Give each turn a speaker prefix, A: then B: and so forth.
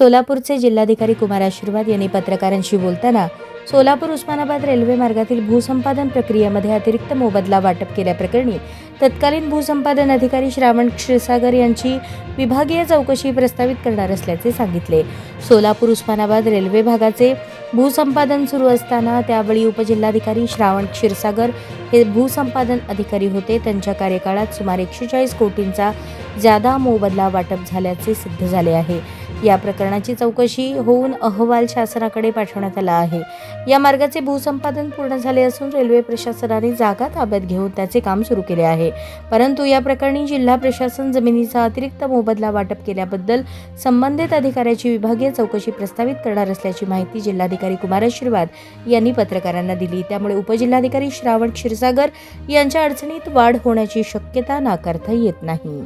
A: सोलापूरचे जिल्हाधिकारी कुमार आशीर्वाद यांनी पत्रकारांशी बोलताना सोलापूर उस्मानाबाद रेल्वे मार्गातील भूसंपादन प्रक्रियेमध्ये अतिरिक्त मोबदला वाटप केल्याप्रकरणी तत्कालीन भूसंपादन अधिकारी श्रावण क्षीरसागर यांची विभागीय चौकशी प्रस्तावित करणार असल्याचे सांगितले. सोलापूर उस्मानाबाद रेल्वे भागाचे भूसंपादन सुरू असताना त्यावेळी उपजिल्हाधिकारी श्रावण क्षीरसागर हे भूसंपादन अधिकारी होते. त्यांच्या कार्यकाळात सुमारे एकशे चाळीस कोटींचा जादा मोबदला वाटप झाल्याचे सिद्ध झाले आहे. या प्रकरणाची चौकशी होऊन अहवाल शासनाकडे पाठवण्यात आला आहे. या मार्गाचे भूसंपादन पूर्ण झाले असून रेल्वे प्रशासनाने जागा ताब्यात घेऊन त्याचे काम सुरू केले आहे. परंतु या प्रकरणी जिल्हा प्रशासन जमिनीचा अतिरिक्त मोबदला वाटप केल्याबद्दल संबंधित अधिकाऱ्याची विभागीय चौकशी प्रस्तावित करणार असल्याची माहिती जिल्हाधिकारी कुमार आशीर्वाद यांनी पत्रकारांना दिली. त्यामुळे उपजिल्हाधिकारी श्रावण क्षीरसागर यांच्या अडचणीत वाढ होण्याची शक्यता नाकारता येत नाही.